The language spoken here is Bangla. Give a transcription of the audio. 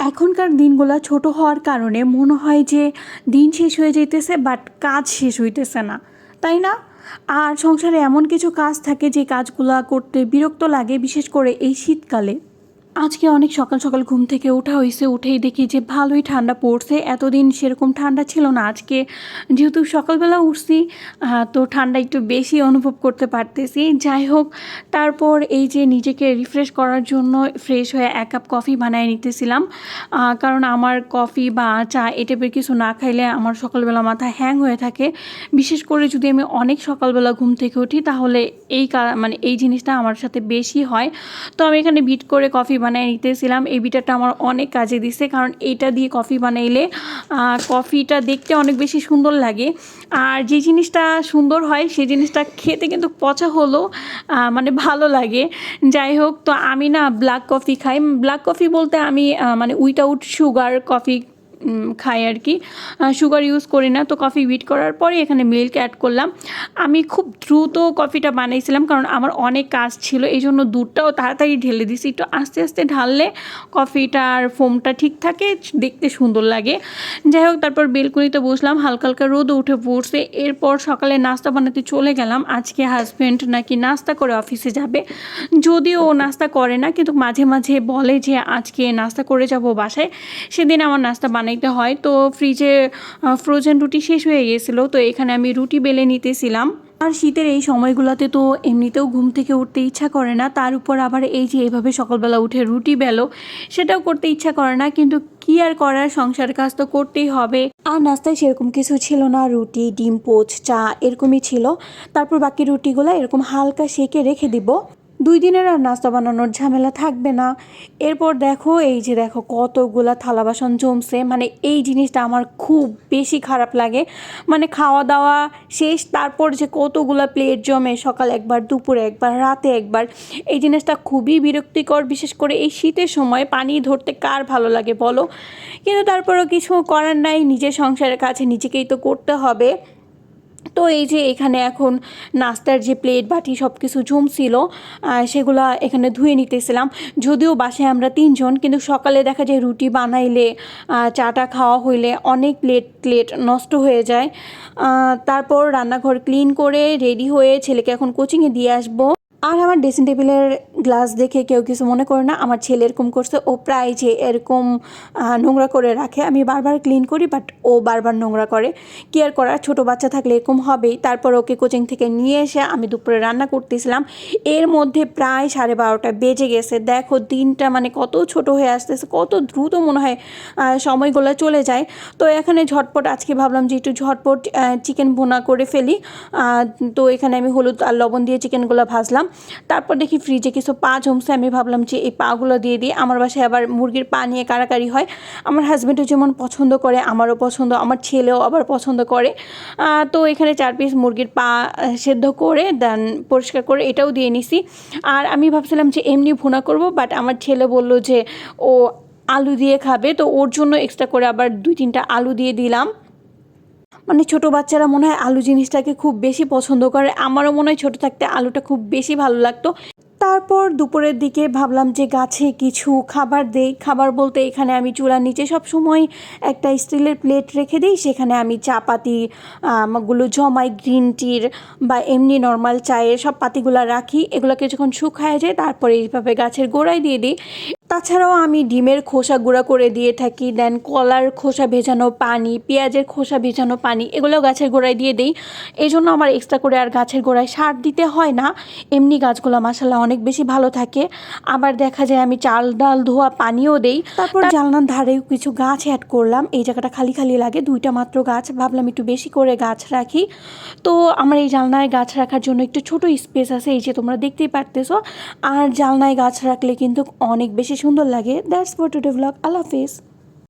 এখনকার দিনগুলো ছোট হওয়ার কারণে মনে হয় যে দিন শেষ হয়ে যেতেছে বাট কাজ শেষ হইতেছে না। তাই না? আর সংসারে এমন কিছু কাজ থাকে যে কাজগুলো করতে বিরক্ত লাগে, বিশেষ করে এই শীতকালে। আজকে অনেক সকাল সকাল ঘুম থেকে ওঠা হয়েছে, উঠেই দেখি যে ভালোই ঠান্ডা পড়ছে। এতদিন সেরকম ঠান্ডা ছিল না আজকে। যেহেতু সকালবেলা উঠছি তো ঠান্ডা একটু বেশি অনুভব করতে পারতেছি। যাই হোক, তারপর এই যে নিজেকে রিফ্রেশ করার জন্য ফ্রেশ হয়ে এক কাপ কফি বানিয়ে নিতেছিলাম। কারণ আমার কফি বা চা এ টাইপের কিছু না খাইলে আমার সকালবেলা মাথা হ্যাং হয়ে থাকে। বিশেষ করে যদি আমি অনেক সকালবেলা ঘুম থেকে উঠি, তাহলে এই মানে এই জিনিসটা আমার সাথে বেশি হয়। তো আমি এখানে বিট করে কফি বানিয়ে নিতেছিলাম। এই বিটারটা আমার অনেক কাজে দিছে, কারণ এটা দিয়ে কফি বানাইলে কফিটা দেখতে অনেক বেশি সুন্দর লাগে। আর যে জিনিসটা সুন্দর হয় সেই জিনিসটা খেতে কিন্তু পচা হলো মানে ভালো লাগে। যাই হোক, তো আমি না ব্ল্যাক কফি খাই। ব্ল্যাক কফি বলতে আমি মানে উইথাউট সুগার কফি খাই আর কি। সুগার ইউজ করি না, তো কফি বিট করার পরে এখানে মিল্ক অ্যাড করলাম। আমি খুব দ্রুত কফিটা বানাইছিলাম, কারণ আমার অনেক কাজ ছিল এই জন্য দুধটাও তাড়াতাড়ি ঢেলে দিছি। একটু আস্তে আস্তে ঢাললে কফিটার ফোমটা ঠিক থাকে, দেখতে সুন্দর লাগে। যাই হোক, তারপর বেলকুনিতে বসলাম হালকা হালকা রোদ উঠে পড়ছে। এরপর সকালে নাস্তা বানাতে চলে গেলাম। আজকে হাজব্যান্ড নাকি নাস্তা করে অফিসে যাবে। যদিও নাস্তা করে না, কিন্তু মাঝে মাঝে বলে যে, আজকে নাস্তা করে যাব বাসায়। সেদিন আমার নাস্তা বানাইতে হয়। তো ফ্রিজে ফ্রোজেন রুটি শেষ হয়ে গেছিল। তো এখানে আমি রুটি বেলে নিতেছিলাম। আর শীতের এই সময়গুলোতে তো এমনিতেও ঘুম থেকে উঠতে ইচ্ছা করে না। তার উপর আবার এই যে এইভাবে সকালবেলা উঠে রুটি বেলো, সেটাও করতে ইচ্ছা করে না। কিন্তু কি আর করার? সংসার কাজ তো করতেই হবে। আর নাস্তায় সেরকম কিছু ছিল না। রুটি, ডিম, পোচ, চা এরকমই ছিল। তারপর বাকি রুটিগুলো এরকম হালকা সেকে রেখে দিব। দুই দিনের আর নাস্তা বানানোর ঝামেলা থাকবে না। এরপর দেখো, এই যে দেখো কতগুলা থালা বাসন জমছে। মানে এই জিনিসটা আমার খুব বেশি খারাপ লাগে। মানে খাওয়া দাওয়া শেষ, তারপর যে কতগুলা প্লেট জমে সকাল একবার, দুপুরে একবার, রাতে একবার, এই জিনিসটা খুবই বিরক্তিকর। বিশেষ করে এই শীতের সময় পানি ধরতে কার ভালো লাগে বলো? কিন্তু তারপরেও কিছু করার নাই, নিজের সংসারের কাছে নিজেকেই তো করতে হবে। তো এই যে এখানে এখন নাস্তার যে প্লেট, বাটি সব কিছু জমছিল সেগুলো এখানে ধুয়ে নিতেছিলাম। যদিও বাসায় আমরা তিনজন, কিন্তু সকালে দেখা যায় রুটি বানাইলে চাটা খাওয়া হইলে অনেক প্লেট প্লেট নষ্ট হয়ে যায়। তারপর রান্নাঘর ক্লিন করে রেডি হয়ে ছেলেকে এখন কোচিংয়ে দিয়ে আসব। আর আমার ড্রেসিং টেবিলের গ্লাস দেখে কেউ কিছু মনে করে না, আমার ছেলে এরকম করছে, ও প্রায় যে এরকম নোংরা করে রাখে। আমি বারবার ক্লিন করি বাট ও বারবার নোংরা করে। কেয়ার করার ছোটো বাচ্চা থাকলে এরকম হবেই। তারপর ওকে কোচিং থেকে নিয়ে এসে আমি দুপুরে রান্না করতেছিলাম। এর মধ্যে প্রায় সাড়ে বারোটা বেজে গেছে। দেখো দিনটা মানে কত ছোট হয়ে আসতেছে, কত দ্রুত মনে হয় সময়গুলো চলে যায়। তো এখানে ঝটপট, আজকে ভাবলাম যে একটু ঝটপট চিকেন ভুনা করে ফেলি। তো এখানে আমি হলুদ আর লবণ দিয়ে চিকেনগুলো ভাজলাম। তারপর দেখি ফ্রিজে কিছু পা জমছে। আমি ভাবলাম যে এই পাগুলো দিয়ে দিই। আমার বাসায় আবার মুরগির পা নিয়ে কারাকারি হয়। আমার হাজব্যান্ডও যেমন পছন্দ করে, আমারও পছন্দ, আমার ছেলেও আবার পছন্দ করে। তো এখানে চার পিস মুরগির পা সেদ্ধ করে দেন পরিষ্কার করে এটাও দিয়ে নিছি। আর আমি ভাবছিলাম যে এমনি ভুনা করব বাট আমার ছেলে বলল যে ও আলু দিয়ে খাবে, তো ওর জন্য এক্সট্রা করে আবার দুই তিনটা আলু দিয়ে দিলাম। মানে ছোট বাচ্চারা মনে হয় আলু জিনিসটাকে খুব বেশি পছন্দ করে। আমারও মনে হয় ছোট থাকতে আলুটা খুব বেশি ভালো লাগতো। তারপর দুপুরের দিকে ভাবলাম যে গাছে কিছু খাবার দেই। খাবার বলতে এখানে আমি চুলার নিচে সব সময় একটা স্টিলের প্লেট রেখে দিই। সেখানে আমি চা পাতি গুলো জমাই, গ্রিন টির বা এমনি নর্মাল চায়ের সব পাতিগুলো রাখি। এগুলোকে যখন শুকায় যায়, তারপরে এইভাবে গাছের গোড়ায় দিয়ে দিই। তাছাড়াও আমি ডিমের খোসা গুঁড়া করে দিয়ে থাকি দেন কলার খোসা ভেজানো পানি পেঁয়াজের খোসা ভেজানো পানি এগুলো গাছের গোড়ায় দিয়ে দিই। এই জন্য আমার এক্সট্রা করে আর গাছের গোড়ায় সার দিতে হয় না। এমনি গাছগুলো মাসাল্লাহ অনেক বেশি ভালো থাকে। আবার দেখা যায় আমি চাল ডাল ধোয়া পানিও দেই। তারপর জানলার ধারেও কিছু গাছ অ্যাড করলাম। এই জায়গাটা খালি খালি লাগে দুইটা মাত্র গাছ। ভাবলাম একটু বেশি করে গাছ রাখি। তো আমার এই জানলায় গাছ রাখার জন্য একটু ছোট স্পেস আছে এই যে তোমরা দেখতেই পারতেছো। আর জানলায় গাছ রাখলে কিন্তু অনেক বেশি সুন্দর লাগে দ্যাটস ফর টুডে ব্লগ আল্লাহ হাফিজ।